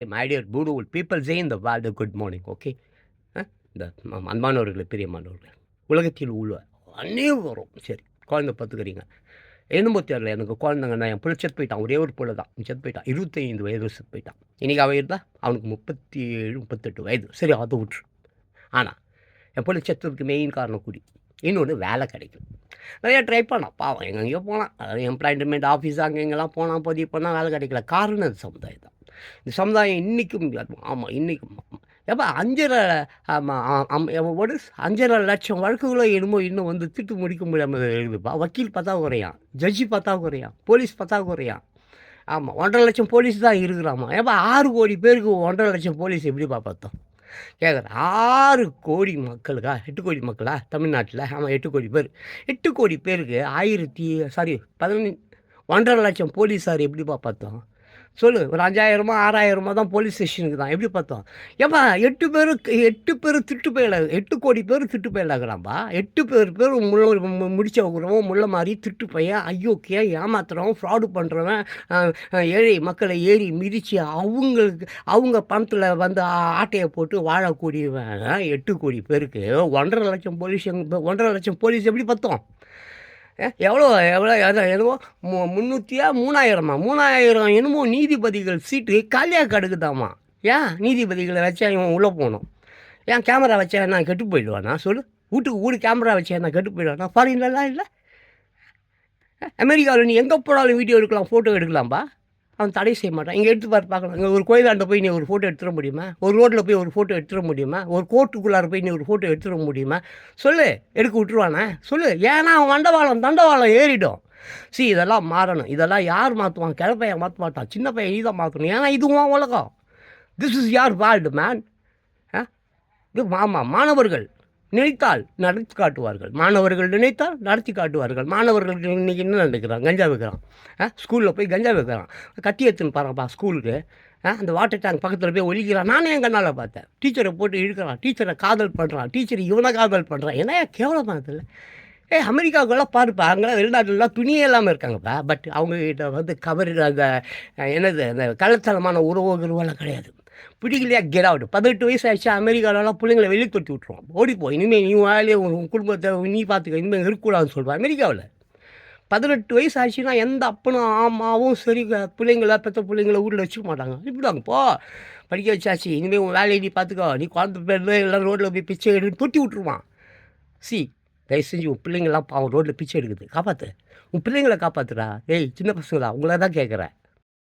My dear beautiful people say in the good morning okay இந்த ம அன்பானவர்களே, பிரியமானவர்களே, உலகத்தில் உள்ள அனைவரும் சரி, குழந்தை பார்த்துக்கிறீங்க என்னமோ தெரியல எனக்கு குழந்தைங்கன்னா என் பிள்ளை செத்து போயிட்டான். ஒரே ஒரு பிள்ளை தான். செத்து போயிட்டான். இருபத்தைந்து வயது செத்து போயிட்டான். இன்னைக்கு அவன் இருந்தால் அவனுக்கு 37, 38 வயது. சரி அதை விட்டுரு. ஆனால் என் பிள்ளை செத்துறதுக்கு மெயின் காரணம் கூடி இன்னொன்று வேலை கிடைக்கும் நிறையா ட்ரை பண்ணான். பாவம் எங்கெங்கேயோ போனான். எம்ப்ளாய்மெண்ட் ஆஃபீஸ் அங்கே எங்கெல்லாம் போனான், பதிவு பண்ணால் வேலை கிடைக்கல. காரணம் சமுதாயம் தான். இந்த சமுதாயம் இன்னைக்கும் ஆமாம் இன்றைக்கும் ஏப்பா 5 ஆமா அம் வாட் இஸ் 5 லட்சம் வழக்குகளோ என்னமோ இன்னும் வந்து திட்டு முடிக்க முடியாமல் இருக்குதுப்பா. வக்கீல் பார்த்தா பத்தாக்குறையாம். ஜட்ஜி பத்தாக்குறையாம். போலீஸ் பார்த்தா குறையான் ஆமாம் ஒன்றரை லட்சம் போலீஸ் தான் இருக்கிறாமா. ஏப்பா ஆறு கோடி பேருக்கு 1.5 லட்சம் போலீஸ் எப்படிப்பா பார்த்தோம் கேட்குற ஆறு கோடி மக்களுக்கா எட்டு கோடி மக்களா தமிழ்நாட்டில் ஆமாம் எட்டு கோடி பேர். எட்டு கோடி பேருக்கு 1000 சாரி 15 1.5 லட்சம் போலீஸார் எப்படிப்பா பார்த்தோம் சொல்லு. ஒரு 5000மோ, 6000மோ தான் போலீஸ் ஸ்டேஷனுக்கு தான். எப்படி பார்த்தோம் ஏப்பா 8 பேருக்கு 8 பேரு திருட்டு பயல 8 கோடி பேர் திட்டு பயலாகுறான்பா. 8 பேர் பேர் முள்ள மு முடிச்சவன், முள்ள மாதிரி திட்டு பையன், அயோக்கியன், ஏமாத்துறவன், ஃப்ராடு பண்ணுறவன் ஏழை மக்களை ஏறி மிதித்து அவங்களுக்கு அவங்க பணத்தில் வந்து ஆட்டையை போட்டு வாழக்கூடியவன் எட்டு கோடி பேருக்கு 1.5 லட்சம் போலீஸ் 1.5 லட்சம் போலீஸ் எப்படி பார்த்தோம் அ எவ்வளோ எவ்வளோ என்னமோ மு 300யா 3000மா 3000 என்னமோ நீதிபதிகள் சீட்டு காலியாக கிடக்குதாமா. ஏன் நீதிபதிகளை வச்சா இவன் உள்ளே போகணும் ஏன் கேமரா வச்சா நான் கெட்டு போயிடுவானா சொல்லு? வீட்டுக்கு வீடு கேமரா வச்சா நான் கெட்டு போயிடுவானா? ஃபாரின்லலாம் இல்லை அமெரிக்காவில் நீ எங்கே போனாலும் வீடியோ எடுக்கலாம், ஃபோட்டோ எடுக்கலாம்பா. அவன் தடை செய்ய மாட்டான். இங்கே எடுத்து பார்த்து பார்க்கலாம். இங்கே ஒரு கோயிலாண்ட போய் நீ ஒரு ஃபோட்டோ எடுத்துட முடியுமா? ஒரு ரோட்டில் போய் ஒரு ஃபோட்டோ எடுத்துட முடியுமா? ஒரு கோர்ட்டுக்குள்ளார போய் நீ ஒரு ஃபோட்டோ எடுத்துட முடியுமா? சொல்லு. எடுக்க விட்டுருவானே சொல்லு. ஏன்னா அவன் வண்டவாளம், தண்டவாளம் ஏறிடும். சி இதெல்லாம் மாறணும். இதெல்லாம் யார் மாற்றுவான் கிழ பையன் மாட்டான். சின்ன பையன் நீ தான் மாத்தணும். ஏன்னா இதுவும் உலகம். This is your world man. ஆ இது மாமா மாணவர்கள் நினைத்தால் நடத்தி காட்டுவார்கள். மாணவர்கள் நினைத்தால் நடத்தி காட்டுவார்கள். மாணவர்கள் இன்னைக்கு என்ன நடக்கிறான் கஞ்சா வைக்கிறான் ஸ்கூலில் போய் கஞ்சா வைக்கிறான் கத்தி எடுத்துன்னு பாருப்பா ஸ்கூலுக்கு. அந்த வாட்டர் டேங்க் பக்கத்தில் போய் ஒழிக்கிறான் நானே என் கண்ணால் பார்த்தேன். டீச்சரை போட்டு இழுக்கிறான் டீச்சரை காதல் பண்ணுறான் டீச்சர் இவனை காதல் பண்ணுறான் ஏன்னா கேவலமாக இதுல? ஏ அமெரிக்காவுக்குலாம் பாருப்பா. அங்கெல்லாம் வெளிநாட்டுலாம் துணியே இல்லாமல் இருக்காங்கப்பா. பட் அவங்கக்கிட்ட வந்து கவர் அந்த என்னது அந்த கள்ளத்தனமான உறவுகள் கிரவெல்லாம் கிடையாது. பிடிக்கலையா கெட் அவுட். 18 வயசு ஆயிடுச்சா அமெரிக்காவிலலாம் பிள்ளைங்களை வெளியே தொட்டி விட்டுருவான். ஓடிப்போ. இனிமேல் நீ உன் உன் குடும்பத்தை நீ பார்த்துக்க. இனிமேல் இருக்கக்கூடாதுன்னு சொல்றான் அமெரிக்காவுல. 18 வயசு ஆச்சுன்னா எந்த அப்பனும், ஆமாவும் சரி பிள்ளைங்கள பெத்த பிள்ளைங்கள ஊரில் வச்சுக்க மாட்டாங்க. இப்படிவாங்க போ. படிக்க வச்சாச்சு. இனிமேல் உன் வேலையை நீ பார்த்துக்கோ. நீ குழந்த பேர்ல எல்லாம் ரோட்டில் போய் பிச்சை எடுத்து தொட்டி விட்ருவான் சி தயவு செஞ்சு உன் பிள்ளைங்கலாம் பாவம் ரோட்டில் பிச்சை எடுக்குது. காப்பாற்று உன் பிள்ளைங்கள காப்பாற்றுடா ஏய் சின்ன பசங்களா உங்களை தான் கேட்குறேன்.